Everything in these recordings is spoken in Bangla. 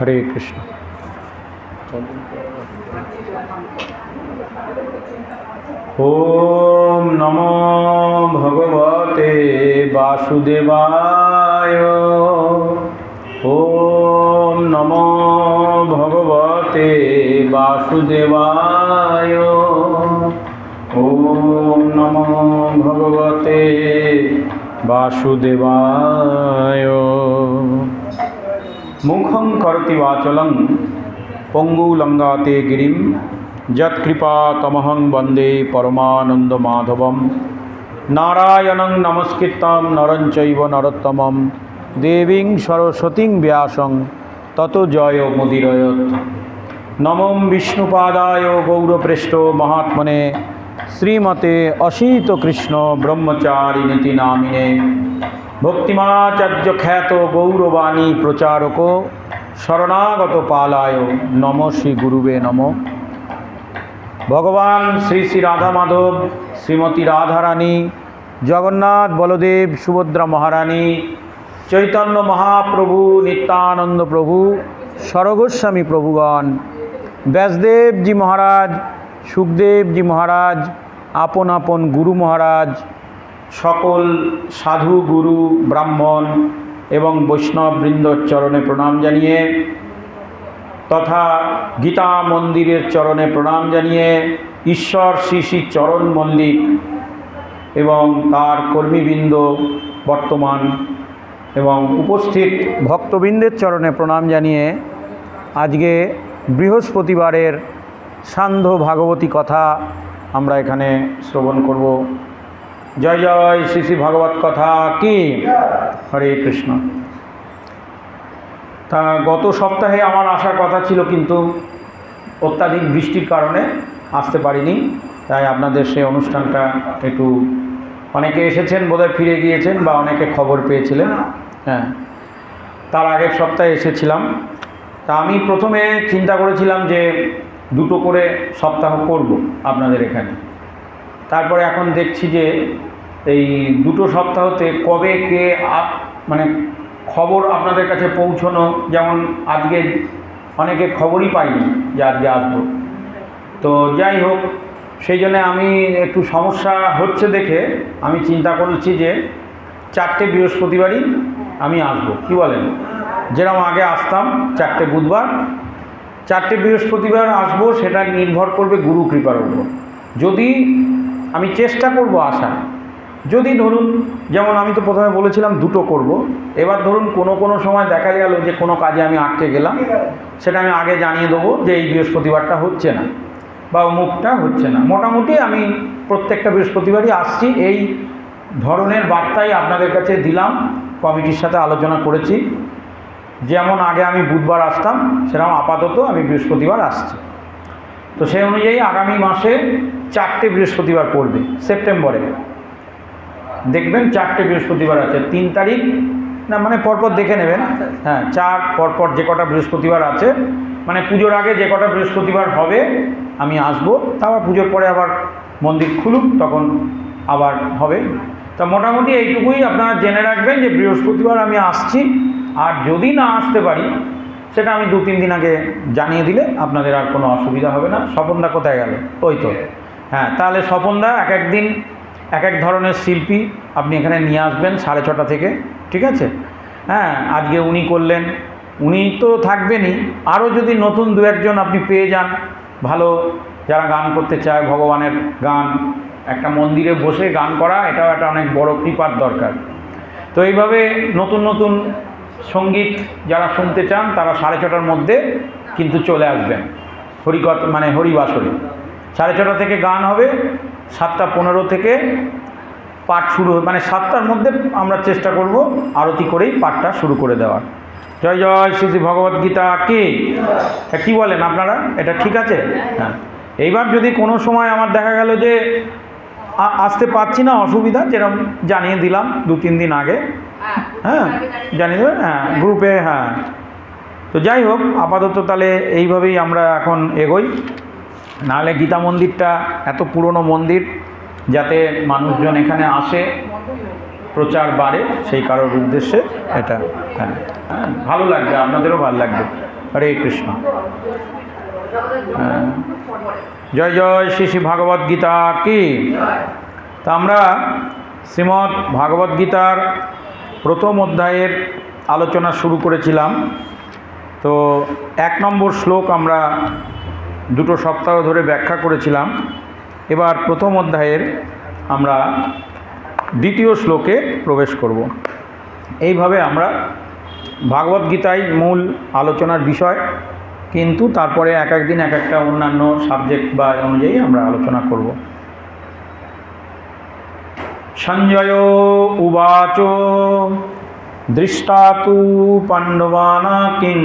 হরে কৃষ্ণ। ওম নমো ভগবতে বাসুদেবায়। ওম নমো ভগবতে বাসুদেবায়। ওম নমো ভগবতে বাসুদেবায়। মুখং করতি বাচলং, পঙ্গুলঙ্গাতে গিরিম যৎকৃপাতমহং বন্দে পরমানন্দ মাধবম নারায়ণং নমস্কৃতম নরঞ্চৈব নরোত্তমম। দেবীং সরস্বতীং ব্যাসং, তত জয় মুদিরয়ত। নমম বিষ্ণুপাদায় গৌরপৃষ্ঠ মহাত্মনে, শ্রীমতে অসীত কৃষ্ণ ব্রহ্মচারিণীতি নামিনে। ভক্তিমাচার্য খ্যাত গৌরবাণী প্রচারক, শরণাগত পালায় নম শ্রী গুরুবে নম। ভগবান শ্রী শ্রী রাধা মাধব শ্রীমতী রাধারানী, জগন্নাথ বলদেব সুভদ্রা মহারানী, চৈতন্য মহাপ্রভু, নিত্যানন্দ প্রভু সরগোস্বামী প্রভুগণ, ব্যাসদেবজি মহারাজ, সুখদেবজি মহারাজ, আপন আপন গুরু মহারাজ সকল সাধু, গুরু, ব্রাহ্মণ এবং বৈষ্ণব বৃন্দর চরণে প্রণাম জানিয়ে তথা গীতা মন্দিরের চরণে প্রণাম জানিয়ে ঈশ্বর শ্রী শ্রী চরণ মল্লিক এবং তার কর্মীবৃন্দ বর্তমান এবং উপস্থিত ভক্তবৃন্দের চরণে প্রণাম জানিয়ে আজকে বৃহস্পতিবারের সান্ধ্য ভাগবতী কথা আমরা এখানে শ্রবণ করব। জয় জয় শ্রী শ্রী ভাগবত কথা কি? হরে কৃষ্ণ। তা গত সপ্তাহে আমার আসার কথা ছিল কিন্তু অত্যাধিক বৃষ্টির কারণে আসতে পারিনি, তাই আপনাদের সেই অনুষ্ঠানটা একটু অনেকে এসেছেন বোধহয় ফিরে গিয়েছেন বা অনেকে খবর পেয়েছিলেন হ্যাঁ। তার আগের সপ্তাহে এসেছিলাম। তা আমি প্রথমে চিন্তা করেছিলাম যে দুটো করে সপ্তাহ করব আপনাদের এখানে। তারপরে এখন দেখছি যে এই দুটো সপ্তাহতে কবে কে মানে খবর আপনাদের কাছে পৌঁছনো, যেমন আজকে অনেকে খবরই পাইনি যে আজকে আসব। তো যাই হোক, সেই জন্যে আমি একটু সমস্যা হচ্ছে দেখে আমি চিন্তা করেছি যে চারটে বৃহস্পতিবারই আমি আসব। কি বলেন? যেরকম আগে আসতাম, চারটে বুধবার। চারটে বৃহস্পতিবার আসব, সেটা নির্ভর করবে গুরু কৃপার উপর। যদি আমি চেষ্টা করব আসার যদি ধরুন, যেমন আমি তো প্রথমে বলেছিলাম দুটো করব, এবার ধরুন কোনো কোনো সময় দেখা গেল যে কোনো কাজে আমি আটকে গেলাম, সেটা আমি আগে জানিয়ে দেবো যে এই বৃহস্পতিবারটা হচ্ছে না বা অমুকটা হচ্ছে না। মোটামুটি আমি প্রত্যেকটা বৃহস্পতিবারই আসছি, এই ধরনের বার্তাই আপনাদের কাছে দিলাম, কমিটির সাথে আলোচনা করেছি। যেমন আগে আমি বুধবার আসতাম, সেরকম আপাতত আমি বৃহস্পতিবার আসছি। তো সেই অনুযায়ী আগামী মাসে চারটে বৃহস্পতিবার পড়বে সেপ্টেম্বরে। দেখবেন চারটে বৃহস্পতিবার আছে তিন তারিখ না মানে পরপর দেখে নেবেন। হ্যাঁ চার পরপর যে কটা বৃহস্পতিবার আছে মানে পুজোর আগে যে কটা বৃহস্পতিবার হবে আমি আসব তারপর পুজোর পরে আবার মন্দির খুলুক তখন আবার হবে। তা মোটামুটি এইটুকুই আপনারা জেনে রাখবেন যে বৃহস্পতিবার আমি আসছি আর যদি না আসতে পারি সেটা আমি দু তিন দিন আগে জানিয়ে দিলে আপনাদের আর কোনো অসুবিধা হবে না। স্বপনদা কোথায় গেল? ওই তো। হ্যাঁ তাহলে স্বপনদা এক এক দিন এক এক ধরনের শিল্পী আপনি এখানে নিয়ে আসবেন সাড়ে ছটা থেকে, ঠিক আছে? হ্যাঁ আজকে উনি করলেন, উনি তো থাকবেনই। আরও যদি নতুন দু একজন আপনি পেয়ে যান, ভালো যারা গান করতে চায়, ভগবানের গান, একটা মন্দিরে বসে গান করা, এটাও একটা অনেক বড় কৃপার দরকার। তো এইভাবে নতুন নতুন সংগীত যারা শুনতে চান, তারা সাড়ে ছটার মধ্যে কিন্তু চলে আসবেন, হরিকথ মানে হরিবাসরে। সাড়ে ছটা থেকে গান হবে, সাতটা পনেরো থেকে পাঠ শুরু মানে সাতটার মধ্যে আমরা চেষ্টা করব আরতি করেই পাঠটা শুরু করে দেওয়ার। জয় জয় শ্রী শ্রী ভগবদ্গীতা কি? কি বলেন আপনারা? এটা ঠিক আছে? হ্যাঁ। এইবার যদি কোনো সময় আমার দেখা গেল যে আসতে পারছি না, অসুবিধা যেরকম জানিয়ে দিলাম দু, তিন দিন আগে। হ্যাঁ জানিয়ে দেবেন হ্যাঁ গ্রুপে হ্যাঁ। তো যাই হোক, আপাতত তাহলে এইভাবেই আমরা এখন এগোই। নাহলে গীতা মন্দিরটা এত পুরনো মন্দির যাতে মানুষজন এখানে আসে, প্রচার বাড়ে, সেই কারোর উদ্দেশ্যে এটা হ্যাঁ। ভালো লাগবে, আপনাদেরও ভালো লাগবে। হরে কৃষ্ণ। হ্যাঁ। জয় জয় শ্রী শ্রী ভাগবত গীতা কি? তা আমরা শ্রীমৎ ভাগবত গীতার প্রথম অধ্যায়ের আলোচনা শুরু করেছিলাম। তো এক নম্বর শ্লোক আমরা দুটো সপ্তাহ ধরে ব্যাখ্যা করেছিলাম। এবার প্রথম অধ্যায়ের আমরা দ্বিতীয় শ্লোকে প্রবেশ করব। এইভাবে আমরা ভাগবত গীতাই মূল আলোচনার বিষয়, কিন্তু তারপরে এক এক দিন এক একটা অন্যান্য সাবজেক্ট বা অনুযায়ী আমরা আলোচনা করব। সঞ্জয় উবাচ দৃষ্টা তু পাণ্ডবানা কিং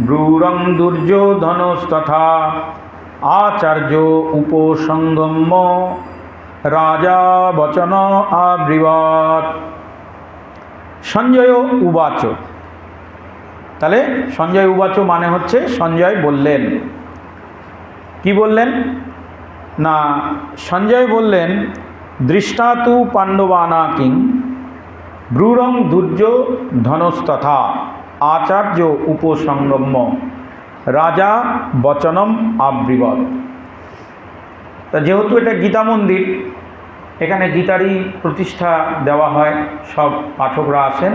ব্রূরং দুর্যোধনস্তথা। আচার্য উপসঙ্গম্য। রাজা বচন আব্রিবাত। সঞ্জয় উবাচ। তাহলে সঞ্জয় উবাচ মানে হচ্ছে সঞ্জয় বললেন। কি বললেন? না, সঞ্জয় বললেন, দৃষ্টাতু পাণ্ডবানা কিং ব্রূরং দুর্য ধনস্তথা আচার্য উপসঙ্গম্য রাজা বচনম আব্রিবত তা যেহেতু এটা গীতা মন্দির, এখানে গীতারই প্রতিষ্ঠা দেওয়া হয়, সব পাঠকরা আসেন।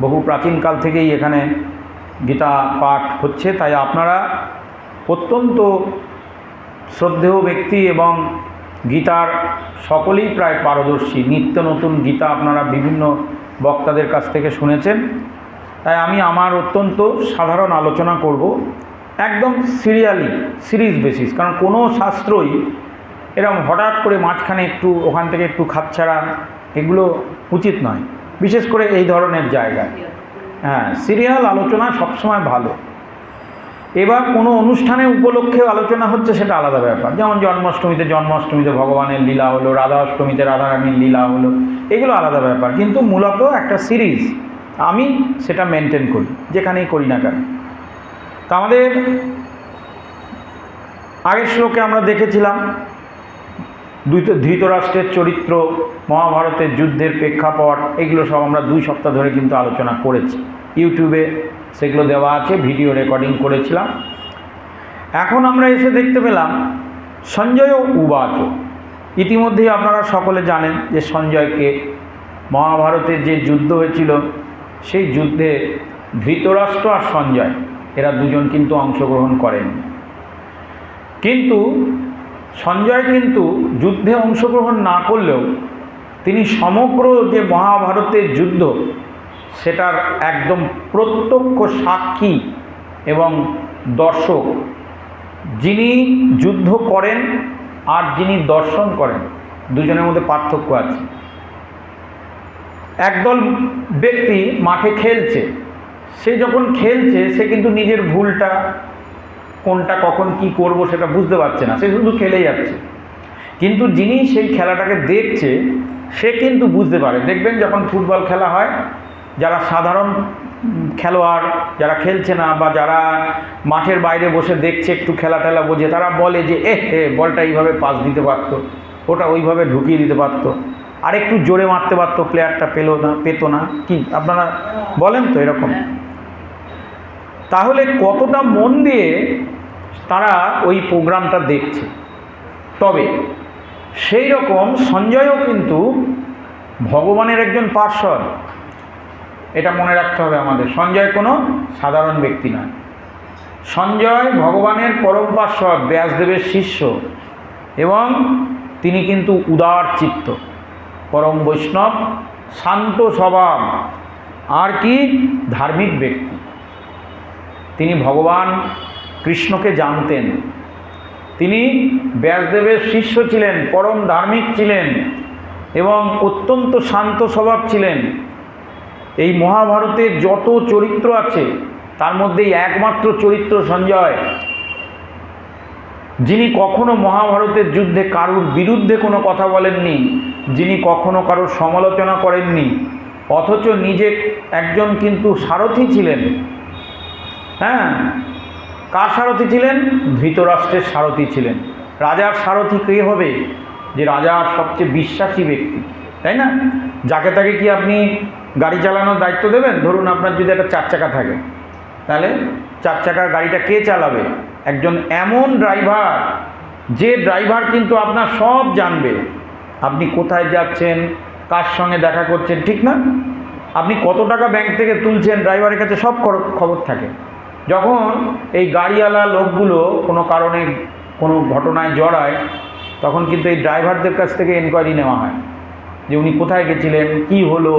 বহু প্রাচীনকাল থেকেই এখানে গীতা পাঠ হচ্ছে, তাই আপনারা অত্যন্ত শ্রদ্ধেয় ব্যক্তি এবং গীতার সকলেই প্রায় পারদর্শী। নিত্য নতুন গীতা আপনারা বিভিন্ন বক্তাদের কাছ থেকে শুনেছেন। তাই আমি আমার অত্যন্ত সাধারণ আলোচনা করব একদম সিরিয়ালি, সিরিজ বেসিস। কারণ কোনো শাস্ত্রই এরকম হঠাৎ করে মাঝখানে একটু, ওখান থেকে একটু খাপছাড়া, এগুলো উচিত নয়। বিশেষ করে এই ধরনের জায়গায়। হ্যাঁ সিরিয়াল আলোচনা সবসময় ভালো। এবার কোনো অনুষ্ঠানে উপলক্ষে আলোচনা হচ্ছে সেটা আলাদা ব্যাপার। যেমন জন্মাষ্টমীতে জন্মাষ্টমীতে ভগবানের লীলা হলো রাধা অষ্টমীতে রাধারানীর লীলা হলো, এগুলো আলাদা ব্যাপার। কিন্তু মূলত একটা সিরিজ। আমি সেটা মেনটেন করি, যেখানেই করি না কেন। তা আমাদের আগের শ্লোকে আমরা দেখেছিলাম ধৃতরাষ্ট্রের চরিত্র, মহাভারতের যুদ্ধের প্রেক্ষাপট, এগুলো সব আমরা দুই সপ্তাহ ধরে কিন্তু আলোচনা করেছি। ইউটিউবে সেগুলো দেওয়া আছে, ভিডিও রেকর্ডিং করেছিলাম। এখন আমরা এসে দেখতে পেলাম, সঞ্জয় উবাচ। ইতিমধ্যেই আপনারা সকলে জানেন যে সঞ্জয়কে মহাভারতের যে যুদ্ধ হয়েছিল সেই যুদ্ধে ধৃতরাষ্ট্র আর সঞ্জয়, এরা দুজন কিন্তু অংশগ্রহণ করেন। কিন্তু সঞ্জয় কিন্তু যুদ্ধে অংশগ্রহণ না করলেও তিনি সমগ্র যে মহাভারতের যুদ্ধ, সেটার একদম প্রত্যক্ষ সাক্ষী এবং দর্শক, যিনি যুদ্ধ করেন আর যিনি দর্শন করেন, দুজনের মধ্যে পার্থক্য আছে। একদল ব্যক্তি মাঠে খেলছে, সে যখন খেলছে, সে কিন্তু নিজের ভুলটা, কোনটা কখন কি করব সেটা বুঝতে পারছে না, সে শুধু খেলেই যাচ্ছে। কিন্তু যিনি সেই খেলাটাকে দেখছে, সে কিন্তু বুঝতে পারে। দেখবেন যখন ফুটবল খেলা হয়, যারা সাধারণ খেলোয়াড়, যারা খেলছে না বা যারা মাঠের বাইরে বসে দেখছে, একটু খেলা টেলা বোঝে, তারা বলে যে এ হে বলটা এইভাবে পাস দিতে পারতো, ওটা ওইভাবে ঢুকিয়ে দিতে পারতো। আর একটু জোরে মারতে পারতো প্লেয়ারটা পেল না, পেতো না। কি, আপনারা বলেন তো এরকম। তাহলে কতটা মন দিয়ে তারা ওই প্রোগ্রামটা দেখছে? তবে সেই রকম সঞ্জয়ও কিন্তু ভগবানের একজন পার্শ্বদ এটা মনে রাখতে হবে আমাদের। সঞ্জয় কোনো সাধারণ ব্যক্তি নয়। সঞ্জয় ভগবানের পরম পার্শ্বদ ব্যাসদেবের শিষ্য এবং তিনি কিন্তু উদার চিত্ত। পরম বৈষ্ণব, শান্ত স্বভাব, আর কি ধার্মিক ব্যক্তি। তিনি ভগবান কৃষ্ণকে জানতেন। তিনি ব্যাসদেবের শিষ্য ছিলেন, পরম ধার্মিক ছিলেন এবং অত্যন্ত শান্ত স্বভাব ছিলেন। এই মহাভারতের যত চরিত্র আছে, তার মধ্যেই একমাত্র চরিত্র সঞ্জয়। যিনি কখনো মহাভারতের যুদ্ধে কারুর বিরুদ্ধে কোনো কথা বলেননি, যিনি কখনো কারোর সমালোচনা করেননি, অথচ নিজে একজন কিন্তু সারথি ছিলেন। হ্যাঁ? কার সারথি ছিলেন? ধৃতরাষ্ট্রের সারথি ছিলেন। রাজার সারথি কে হবে? যে রাজার সবচেয়ে বিশ্বাসী ব্যক্তি, তাই না? যাকে তাকে কি আপনি গাড়ি চালানোর দায়িত্ব দেবেন? ধরুন আপনার যদি একটা চার চাকা থাকে, তাহলে চার চাকার গাড়িটা কে চালাবে? একজন এমন ড্রাইভার, যে ড্রাইভার কিন্তু আপনার সব জানবে। আপনি কোথায় যাচ্ছেন, কার সঙ্গে দেখা করছেন, ঠিক না? আপনি কত টাকা ব্যাংক থেকে তুলছেন, ড্রাইভারের কাছে সব খবর থাকে। যখন এই গাড়িওয়ালা লোকগুলো কোনো কারণে কোনো ঘটনায় জড়ায়, তখন কিন্তু এই ড্রাইভারদের কাছ থেকে এনকোয়ারি নেওয়া হয়, যে উনি কোথায় গেছিলেন, কি হলো?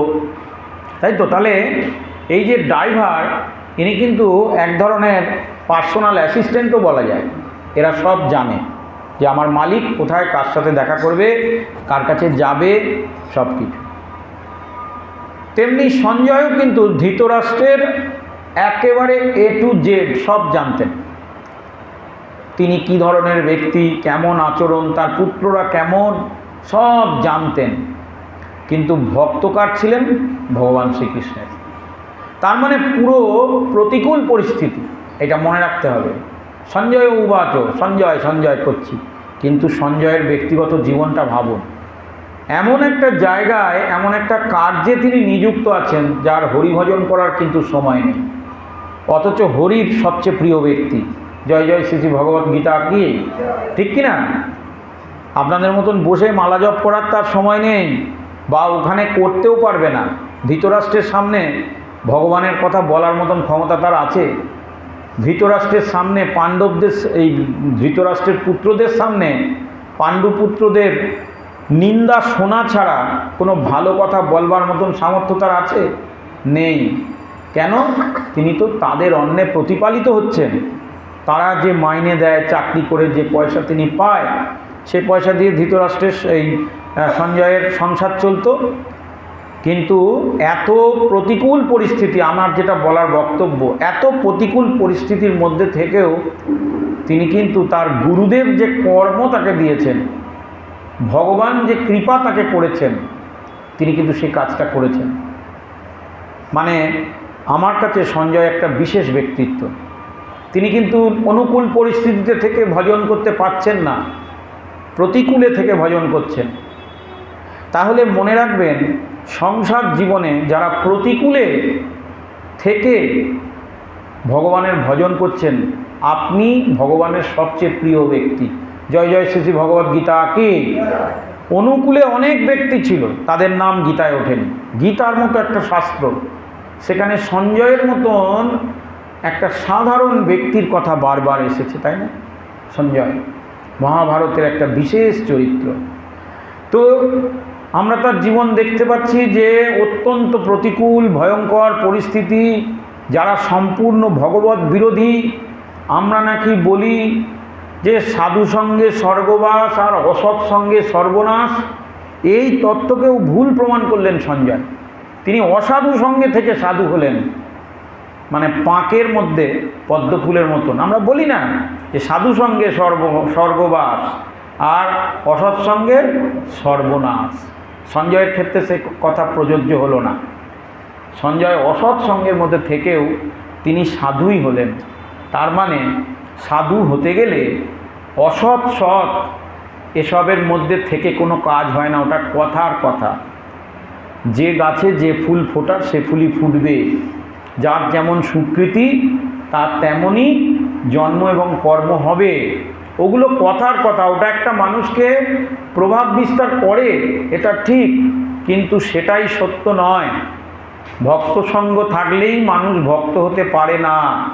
তাই তো? তাহলে এই যে ড্রাইভার, ইনি কিন্তু এক ধরনের পার্সোনাল অ্যাসিস্ট্যান্টও বলা যায়। এরা সব জানে যে আমার মালিক কোথায় কার সাথে দেখা করবে, কার কাছে যাবে, সব কিছু। তেমনি সঞ্জয়ও কিন্তু ধৃতরাষ্ট্রের একেবারে এ টু জেড সব জানতেন। তিনি কি ধরনের ব্যক্তি, কেমন আচরণ, তার পুত্ররা কেমন, সব জানতেন। কিন্তু ভক্তকার ছিলেন ভগবান শ্রীকৃষ্ণের। তার মানে পুরো প্রতিকূল পরিস্থিতি। এটা মনে রাখতে হবে। সঞ্জয় উবাচ সঞ্জয় সঞ্জয় করছি। কিন্তু সঞ্জয়ের ব্যক্তিগত জীবনটা ভাবুন। এমন একটা জায়গায়, এমন একটা কার্যে তিনি নিযুক্ত আছেন, যার হরিভজন করার কিন্তু সময় নেই। অথচ হরির সবচেয়ে প্রিয় ব্যক্তি। জয় জয় শ্রী শ্রী ভগবত গীতা কি? ঠিক কি না আপনাদের মতন বসে মালা জপ করার তার সময় নেই, বা ওখানে করতেও পারবে না। ধৃতরাষ্ট্রের সামনে ভগবানের কথা বলার মতন ক্ষমতা তার আছে। ধৃতরাষ্ট্রের সামনে, পাণ্ডবদের এই ধৃতরাষ্ট্রের পুত্রদের সামনে, পাণ্ডুপুত্রদের নিন্দা শোনা ছাড়া কোনো ভালো কথা বলবার মতন সামর্থ্য তার আছে? নেই। কেন? তিনি তো তাদের অন্নে প্রতিপালিত হচ্ছেন। তারা যে মাইনে দেয়, চাকরি করে যে পয়সা তিনি পায়, সে পয়সা দিয়ে ধৃতরাষ্ট্রের এই সঞ্জয়ের সংসার চলতো। কিন্তু এত প্রতিকূল পরিস্থিতি, আমার যেটা বলার বক্তব্য, এত প্রতিকূল পরিস্থিতির মধ্যে থেকেও তিনি কিন্তু তার গুরুদেব যে কর্ম তাকে দিয়েছেন, ভগবান যে কৃপা তাকে করেছেন, তিনি কিন্তু সেই কাজটা করেছেন। মানে আমার কাছে সঞ্জয় একটা বিশেষ ব্যক্তিত্ব। তিনি কিন্তু অনুকূল পরিস্থিতিতে থেকে ভজন করতে পারছেন না, প্রতিকূলে থেকে ভজন করছেন। তাহলে মনে রাখবেন সংসার জীবনে যারা প্রতিকূলে থেকে ভগবানের ভজন করছেন, আপনি ভগবানের সবচেয়ে প্রিয় ব্যক্তি। জয় জয় শ্রী শ্রী ভগবদ গীতা কি? অনুকূলে অনেক ব্যক্তি ছিল, তাদের নাম গীতায় ওঠেনি। গীতার মতো একটা শাস্ত্র, সেখানে সঞ্জয়ের মতন একটা সাধারণ ব্যক্তির কথা বারবার এসেছে, তাই না? সঞ্জয়, মহাভারতের একটা বিশেষ চরিত্র। তো আমরা তার জীবন দেখতে পাচ্ছি যে অত্যন্ত প্রতিকূল, ভয়ঙ্কর পরিস্থিতি, যারা সম্পূর্ণ ভগবত বিরোধী। আমরা নাকি বলি যে সাধু সঙ্গে স্বর্গবাস আর অসৎ সঙ্গে সর্বনাশ, এই তত্ত্বকেও ভুল প্রমাণ করলেন সঞ্জয়। তিনি অসাধু সঙ্গে থেকে সাধু হলেন। মানে পাঁকের মধ্যে, পদ্মফুলের মতন। আমরা বলি না যে সাধু সঙ্গে সর্ব, স্বর্গবাস আর অসৎ সঙ্গে সর্বনাশ। সঞ্জয়ের ক্ষেত্রে সে কথা প্রযোজ্য হলো না। সঞ্জয় অসৎ সঙ্গের মধ্যে থেকেও তিনি সাধুই হলেন। তার মানে সাধু হতে গেলে অসৎ সৎ এসবের মধ্যে থেকে কোনো কাজ হয় না, ওটা কথার কথা। যে গাছে যে ফুল ফোটার, সে ফুলই ফুটবে। যার যেমন সুকৃতি, তার তেমনই জন্ম এবং কর্ম হবে। ওগুলো কথার কথা, ওটা একটা মানুষকে প্রভাব বিস্তার করে, এটা ঠিক, কিন্তু সেটাই সত্য নয়। ভক্ত সঙ্গ থাকলেই মানুষ ভক্ত হতে পারে না।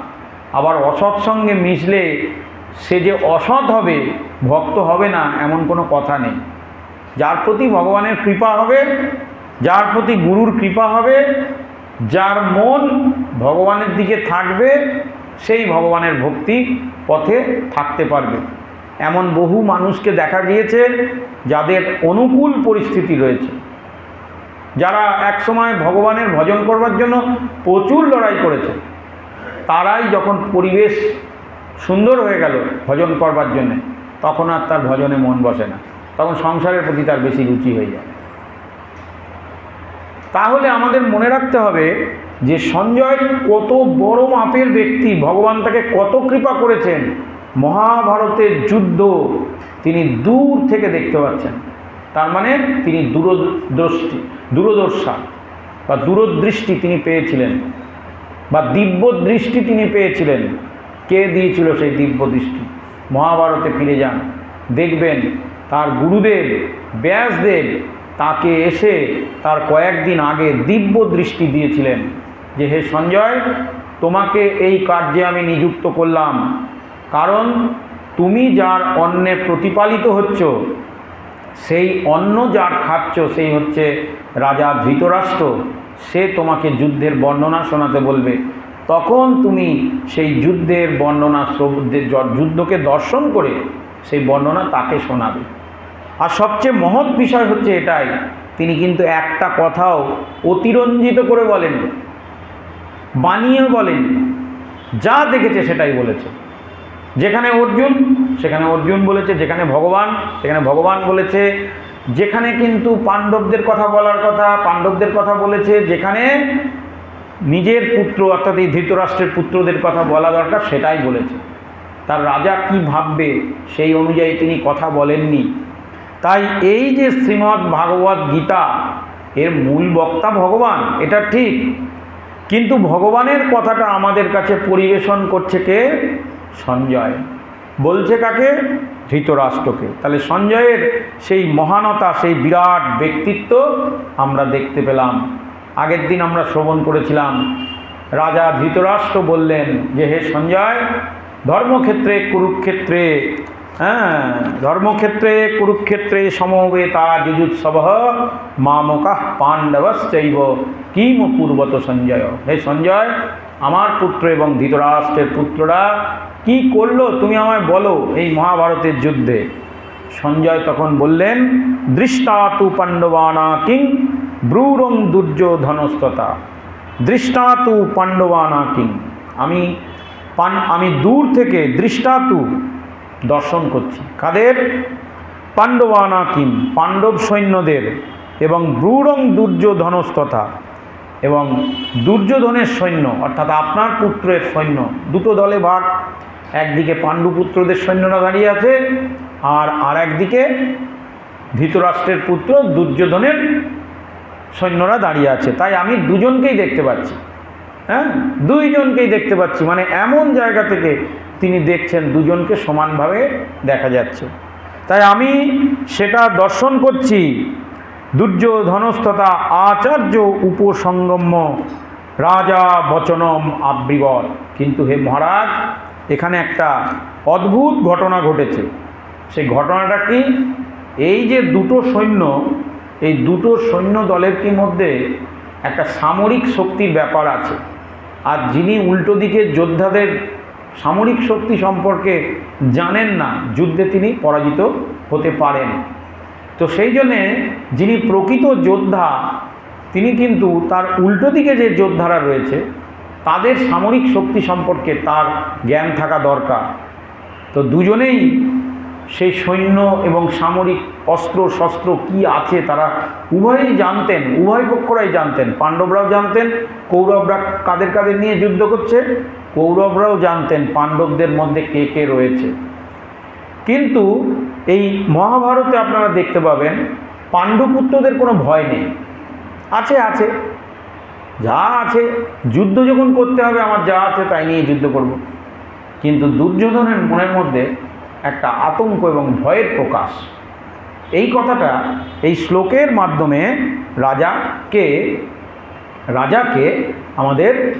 আবার অসৎ সঙ্গে মিশলে সে যে অসৎ হবে, ভক্ত হবে না, এমন কোনো কথা নেই। যার প্রতি ভগবানের কৃপা হবে, যার প্রতি গুরুর কৃপা হবে, যার মন ভগবানের দিকে থাকবে, সেই ভগবানের ভক্তি পথে থাকতে পারবে। এমন বহু মানুষকে দেখা গিয়েছে যাদের অনুকূল পরিস্থিতি রয়েছে। যারা একসময় ভগবানের ভজন করবার জন্য প্রচুর লড়াই করেছে। তারাই যখন পরিবেশ সুন্দর হয়ে গেল ভজন করবার জন্যে, তখন আর তার ভজনে মন বসে না। তখন সংসারের প্রতি তার বেশি রুচি হয়ে যায়। তাহলে আমাদের মনে রাখতে হবে যে সঞ্জয় কত বড় মাপের ব্যক্তি, ভগবান তাকে কত কৃপা করেছেন। মহাভারতের যুদ্ধ তিনি দূর থেকে দেখতে পাচ্ছেন। তার মানে তিনি দূরদৃষ্টি, দূরদর্শা বা দূরদৃষ্টি তিনি পেয়েছিলেন বা দিব্য দৃষ্টি তিনি পেয়েছিলেন। কে দিয়েছিল সেই দিব্য দৃষ্টি মহাভারতে ফিরে যান, দেখবেন তার গুরুদেব, ব্যাসদেব তাকে এসে তার কয়েকদিন আগে দিব্য দৃষ্টি দিয়েছিলেন। যে হে সঞ্জয়, তোমাকে এই কার্যে আমি নিযুক্ত করলাম। কারণ তুমি যার অন্নে প্রতিপালিত হচ্ছ, সেই অন্ন যার খাচ্ছ, সেই হচ্ছে রাজা ধৃতরাষ্ট্র। সে তোমাকে যুদ্ধের বর্ণনা শোনাতে বলবে। তখন তুমি সেই যুদ্ধের বর্ণনা যুদ্ধকে দর্শন করে সেই বর্ণনা তাকে শোনাবে। আর সবচেয়ে মহৎ বিষয় হচ্ছে এটাই, তিনি কিন্তু একটা কথাও অতিরঞ্জিত করে বলেন বানিয়ে বলেন। যা দেখেছে সেটাই বলেছে। যেখানে অর্জুন, সেখানে অর্জুন বলেছে। যেখানে ভগবান, সেখানে ভগবান বলেছে। যেখানে কিন্তু পাণ্ডবদের কথা বলার কথা, পাণ্ডবদের কথা বলেছে। যেখানে নিজের পুত্র, অর্থাৎ এই ধৃতরাষ্ট্রের পুত্রদের কথা বলা দরকার, সেটাই বলেছে। তার রাজা কি ভাববে, সেই অনুযায়ী তিনি কথা বলেননি। তাই এই যে শ্রীমদ্ ভাগবত গীতা, এর মূল বক্তা ভগবান, এটা ঠিক। কিন্তু ভগবানের কথাটা আমাদের কাছে পরিবেশন করছে কে? সঞ্জয়। বলছে কাকে? ধৃতরাষ্ট্রকে। তাহলে সঞ্জয়ের সেই মহানতা, সেই বিরাট ব্যক্তিত্ব আমরা দেখতে পেলাম। আগের দিন আমরা শ্রবণ করেছিলাম। রাজা ধৃতরাষ্ট্র বললেন যে, হে সঞ্জয়, ধর্মক্ষেত্রে, কুরুক্ষেত্রে হ্যাঁ ধর্মক্ষেত্রে, কুরুক্ষেত্রে সমবেতা যুজুৎসব মামকা পাণ্ডবশ্চৈব। কিম পূর্বত সঞ্জয়? হে সঞ্জয়, আমার পুত্র এবং ধৃতরাষ্ট্রের পুত্ররা কি করল তুমি আমায় বলো এই মহাভারতের যুদ্ধে? সঞ্জয় তখন বললেন, দৃষ্টাতু পাণ্ডবানা কিং, ব্রূরং দুর্যোধনস্ততা। দৃষ্টাতু পাণ্ডবানা কিং, আমি পান, আমি দূর থেকে দৃষ্টাতু দর্শন করছি। কাদের? পাণ্ডবানা কিম পাণ্ডব সৈন্যদের এবং ব্রূরং দুর্যোধনস্তথা এবং দুর্যোধনের সৈন্য, অর্থাৎ আপনার পুত্রের সৈন্য, দুটো দলে ভাগ। একদিকে পাণ্ডুপুত্রদের সৈন্যরা দাঁড়িয়ে আছে আর আর একদিকে ধৃতরাষ্ট্রের পুত্র দুর্যোধনের সৈন্যরা দাঁড়িয়ে আছে। তাই আমি দুজনকেই দেখতে পাচ্ছি। হ্যাঁ? দুইজনকেই দেখতে পাচ্ছি। মানে এমন জায়গা থেকে তিনি দেখছেন, দুজনকে সমানভাবে দেখা যাচ্ছে। তাই আমি সেটা দর্শন করছি। দুর্যোধনস্ততা আচার্য উপসঙ্গম্য রাজা বচনম আব্রিবর কিন্তু হে মহারাজ, এখানে একটা অদ্ভুত ঘটনা ঘটেছে। সেই ঘটনাটা কি? এই যে দুটো সৈন্য, এই দুটো সৈন্য দলের কি মধ্যে একটা সামরিক শক্তির ব্যাপার আছে? আর যিনি উল্টো দিকে যোদ্ধাদের সামরিক শক্তি সম্পর্কে জানেন না, যুদ্ধে তিনি পরাজিত হতে পারেন। তো সেই জন্যে যিনি প্রকৃত যোদ্ধা, তিনি কিন্তু তার উল্টো দিকে যে যোদ্ধারা রয়েছে, তাদের সামরিক শক্তি সম্পর্কে তার জ্ঞান থাকা দরকার। তো দুজনেই সেই সৈন্য এবং সামরিক অস্ত্র, শস্ত্র কি আছে তারা উভয়ই জানতেন, উভয় পক্ষরাই জানতেন। পাণ্ডবরাও জানতেন, কৌরবরা কাদের কাদের নিয়ে যুদ্ধ করছে, কৌরবরাও জানতেন পাণ্ডবদের মধ্যে কে কে রয়েছে। কিন্তু এই মহাভারতে আপনারা দেখতে পাবেন, পাণ্ডুপুত্রদের কোনো ভয় নেই। আছে আছে। যা আছে, যুদ্ধ যখন করতে হবে, আমার যা আছে তাই নিয়ে যুদ্ধ করব। কিন্তু দুর্যোধনের মনের মধ্যে একটা আতঙ্ক এবং ভয়ের প্রকাশ। এই কথাটা এই শ্লোকের মাধ্যমে রাজাকে রাজাকে আমাদের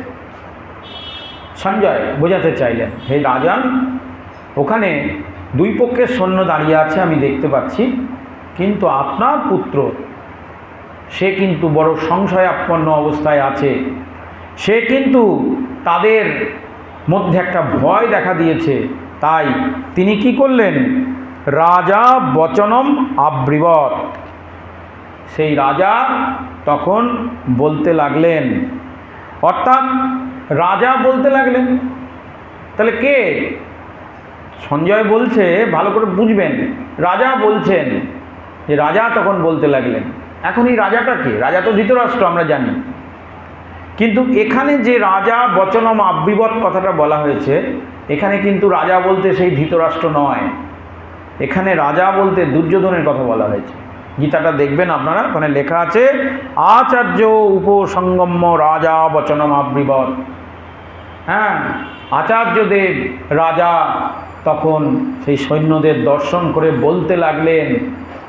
সঞ্জয় বোঝাতে চাইলেন। হে রাজান, ওখানে দুই পক্ষের সৈন্য দাঁড়িয়ে আছে, আমি দেখতে পাচ্ছি। কিন্তু আপনার পুত্র, সে কিন্তু বড় সংশয়াপন্ন অবস্থায় আছে। সে কিন্তু তাদের মধ্যে একটা ভয় দেখা দিয়েছে। তাই তিনি কি করলেন? রাজা বচনম আব্রিবত সেই রাজা তখন বলতে লাগলেন, অর্থাৎ রাজা বলতে লাগলেন। তাহলে কে? সঞ্জয় বলছে, ভালো করে বুঝবেন। রাজা বলছেন যে, রাজা তখন বলতে লাগলেন। এখন এই রাজাটা কে? রাজা তো ধৃতরাষ্ট্র, আমরা জানি। কিন্তু এখানে যে রাজা বচনম আব্বিবত কথাটা বলা হয়েছে এখানে কিন্তু রাজা বলতে সেই ধৃতরাষ্ট্র নয়। এখানে রাজা বলতে দুর্যোধনের কথা বলা হয়েছে। গীতাটা দেখবেন আপনারা, ওখানে লেখা আছে, আচার্য উপসঙ্গম্য রাজা বচনম আব্রিবত হ্যাঁ আচার্যদেব রাজা তখন সেই সৈন্যদের দর্শন করে বলতে লাগলেন,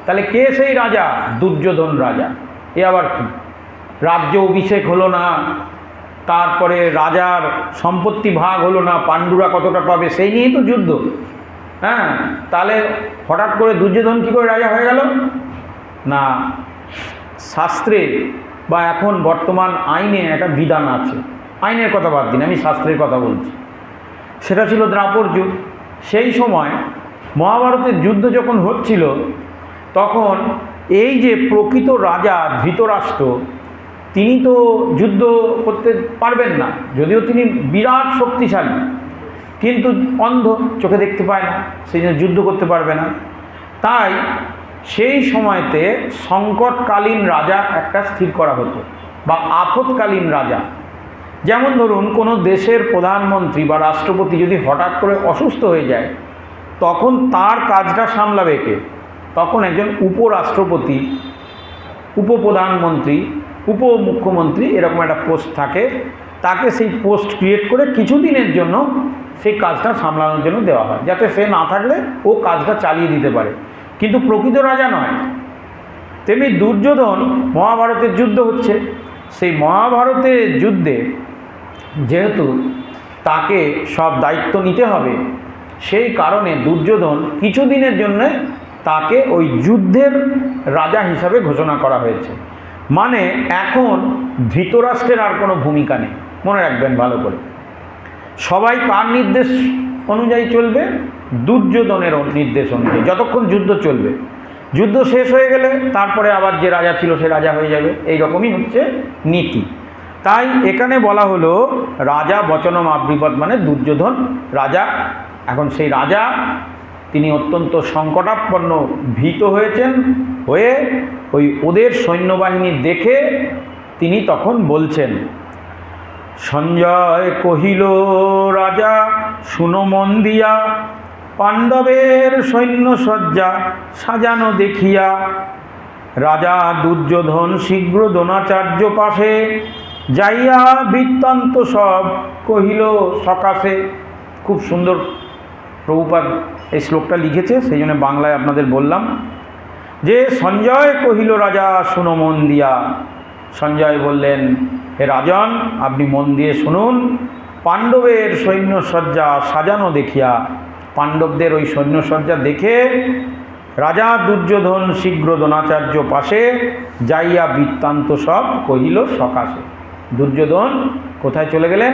তাহলে কে সেই রাজা? দুর্যোধন রাজা। এ আবার কি? রাজ্য অভিষেক হলো না তারপরে রাজার সম্পত্তি ভাগ হলো না, পাণ্ডুরা কতটা পাবে, সেই নিয়েই তো যুদ্ধ। হ্যাঁ? তাহলে হঠাৎ করে দুর্যোধন কী করে রাজা হয়ে গেল? না, শাস্ত্রে বা এখন বর্তমান আইনে একটা বিধান আছে। আইনের কথা বাদ দিন, আমি শাস্ত্রের কথা বলছি। সেটা ছিল দ্রাপর যুগ। সেই সময় মহাভারতের যুদ্ধ যখন হচ্ছিল, তখন এই যে প্রকৃত রাজা ধৃতরাষ্ট্র তিনি তো যুদ্ধ করতে পারবেন না, যদিও তিনি বিরাট শক্তিশালী, কিন্তু অন্ধ চোখে দেখতে পায় না, সেই জন্য যুদ্ধ করতে পারবে না। তাই সেই সময়তে সংকটকালীন রাজা একটা স্থির করা হতো, বা আপৎকালীন রাজা। যেমন ধরুন, কোনো দেশের প্রধানমন্ত্রী বা রাষ্ট্রপতি যদি হঠাৎ করে অসুস্থ হয়ে যায়, তখন তার কাজটা সামলাবে কে? তখন একজন উপরাষ্ট্রপতি, উপপ্রধানমন্ত্রী উপমুখ্যমন্ত্রী এরকম একটা পোস্ট থাকে, তাকে সেই পোস্ট ক্রিয়েট করে কিছুদিনের জন্য সেই কাজটা সামলানোর জন্য দেওয়া হয়, যাতে সে না থাকলে ও কাজটা চালিয়ে দিতে পারে। কিন্তু প্রকৃত রাজা নয়। তেমনি দুর্যোধন মহাভারতের যুদ্ধ হচ্ছে। সেই মহাভারতের যুদ্ধে যেহেতু তাকে সব দায়িত্ব নিতে হবে, সেই কারণে দুর্যোধন কিছুদিনের জন্য তাকে ওই যুদ্ধের রাজা হিসাবে ঘোষণা করা হয়েছে। মানে এখন ধৃতরাষ্ট্রের আর কোনো ভূমিকা নেই। মনে রাখবেন ভালো করে। সবাই কার নির্দেশ অনুযায়ী চলবে? দুর্যোধনের নির্দেশ অনুযায়ী, যতক্ষণ যুদ্ধ চলবে। যুদ্ধ শেষ হয়ে গেলে তারপরে আবার যে রাজা ছিল সে রাজা হয়ে যাবে। এই রকমই হচ্ছে নীতি। তাই এখানে বলা হলো, রাজা বচনম আব্রিপদ মানে দুর্যোধন রাজা। এখন সেই রাজা তিনি অত্যন্ত সংকটাপন্ন ভীত হয়েছেন, হয়ে ওই ওদের সৈন্যবাহিনী দেখে তিনি তখন বলছেন, সঞ্জয় কহিল, রাজা, শুনো মন দিয়া, পাণ্ডবের সৈন্যসজ্জা সাজানো দেখিয়া, রাজা দুর্যোধন শীঘ্র দ্রোণাচার্য পাশে যাইয়া বৃত্তান্ত সব কহিল, সকাশে, খুব সুন্দর প্রভুপাদ এই শ্লোকটা লিখেছে, সেই জন্য বাংলায় আপনাদের বললাম। যে সঞ্জয় কহিল, রাজা, শুনো মন দিয়া। সঞ্জয় বললেন, হে রাজন, আপনি মন দিয়ে শুনুন। পাণ্ডবের সৈন্যসজ্জা সাজানো দেখিয়া, পাণ্ডবদের ওই সৈন্যসজ্জা দেখে রাজা দুর্যোধন শীঘ্র দ্রোণাচার্য পাশে যাইয়া বৃত্তান্ত সব কহিল সকাশে। দুর্যোধন কোথায় চলে গেলেন?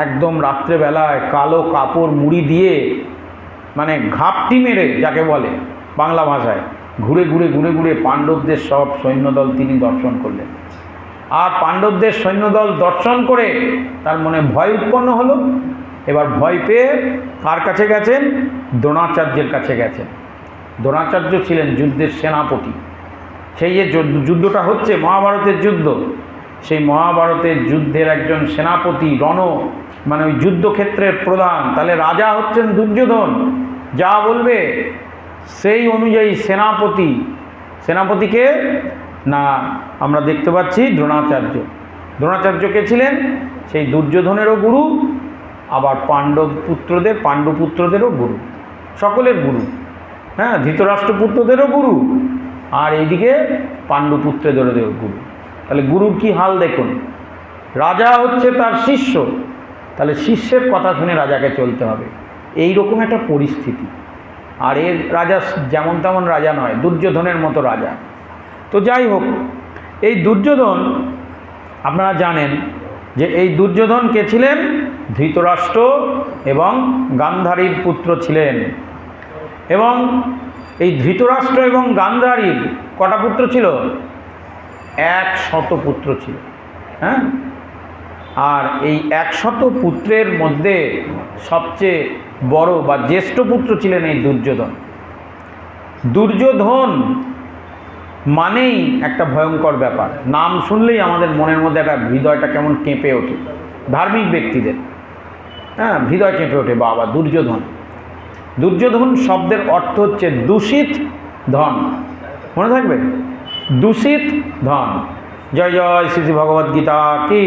একদম রাত্রেবেলায় কালো কাপড় মুড়ি দিয়ে মানে ঘাপটি মেরে যাকে বলে বাংলা ভাষায়, ঘুরে ঘুরে ঘুরে ঘুরে পাণ্ডবদের সব সৈন্যদল তিনি দর্শন করলেন। আর পাণ্ডবদের সৈন্যদল দর্শন করে তার মনে ভয় উৎপন্ন হলো। এবার ভয় পেয়ে কার কাছে গেছেন, দ্রোণাচার্যের কাছে গেছেন। দ্রোণাচার্য ছিলেন যুদ্ধের সেনাপতি। সেই যে যুদ্ধটা হচ্ছে মহাভারতের যুদ্ধ সেই মহাভারতের যুদ্ধের একজন সেনাপতি, রণ মানে ওই যুদ্ধক্ষেত্রের প্রধান। তাহলে রাজা হচ্ছেন দুর্যোধন। যা বলবে, সেই অনুযায়ী সেনাপতি। সেনাপতিকে না, আমরা দেখতে পাচ্ছি দ্রোণাচার্য। দ্রোণাচার্য কে ছিলেন? সেই দুর্যোধনেরও গুরু, আবার পাণ্ডব পুত্রদের পাণ্ডুপুত্রদেরও গুরু। সকলের গুরু। হ্যাঁ ধৃতরাষ্ট্রপুত্রদেরও গুরু। আর এইদিকে পাণ্ডুপুত্রদেরও গুরু। তাহলে গুরুর কি হাল দেখুন? রাজা হচ্ছে তার শিষ্য। তাহলে শিষ্যের কথা শুনে রাজাকে চলতে হবে। এই রকম একটা পরিস্থিতি। আর এর রাজা যেমন তেমন রাজা নয়, দুর্যোধনের মতো রাজা। তো যাই হোক, এই দুর্যোধন, আপনারা জানেন যে এই দুর্যোধন কে ছিলেন? ধৃতরাষ্ট্র এবং গান্ধারীর পুত্র ছিলেন। এবং এই ধৃতরাষ্ট্র এবং গান্ধারীর কটা পুত্র ছিল? এক শত পুত্র ছিল হ্যাঁ? আর এই একশত পুত্রের মধ্যে সবচেয়ে বড় বা জ্যেষ্ঠ পুত্র ছিলেন এই দুর্যোধন। দুর্যোধন মানেই একটা ভয়ঙ্কর ব্যাপার। নাম শুনলেই আমাদের মনের মধ্যে একটা হৃদয়টা কেমন কেঁপে ওঠে, ধার্মিক ব্যক্তিদের। হ্যাঁ হৃদয় কেঁপে ওঠে, বাবা, দুর্যোধন। দুর্যোধন শব্দের অর্থ হচ্ছে দূষিত ধন। মনে থাকবে? দূষিত ধন জয় জয় শ্রী শ্রী ভগবদ্গীতা কি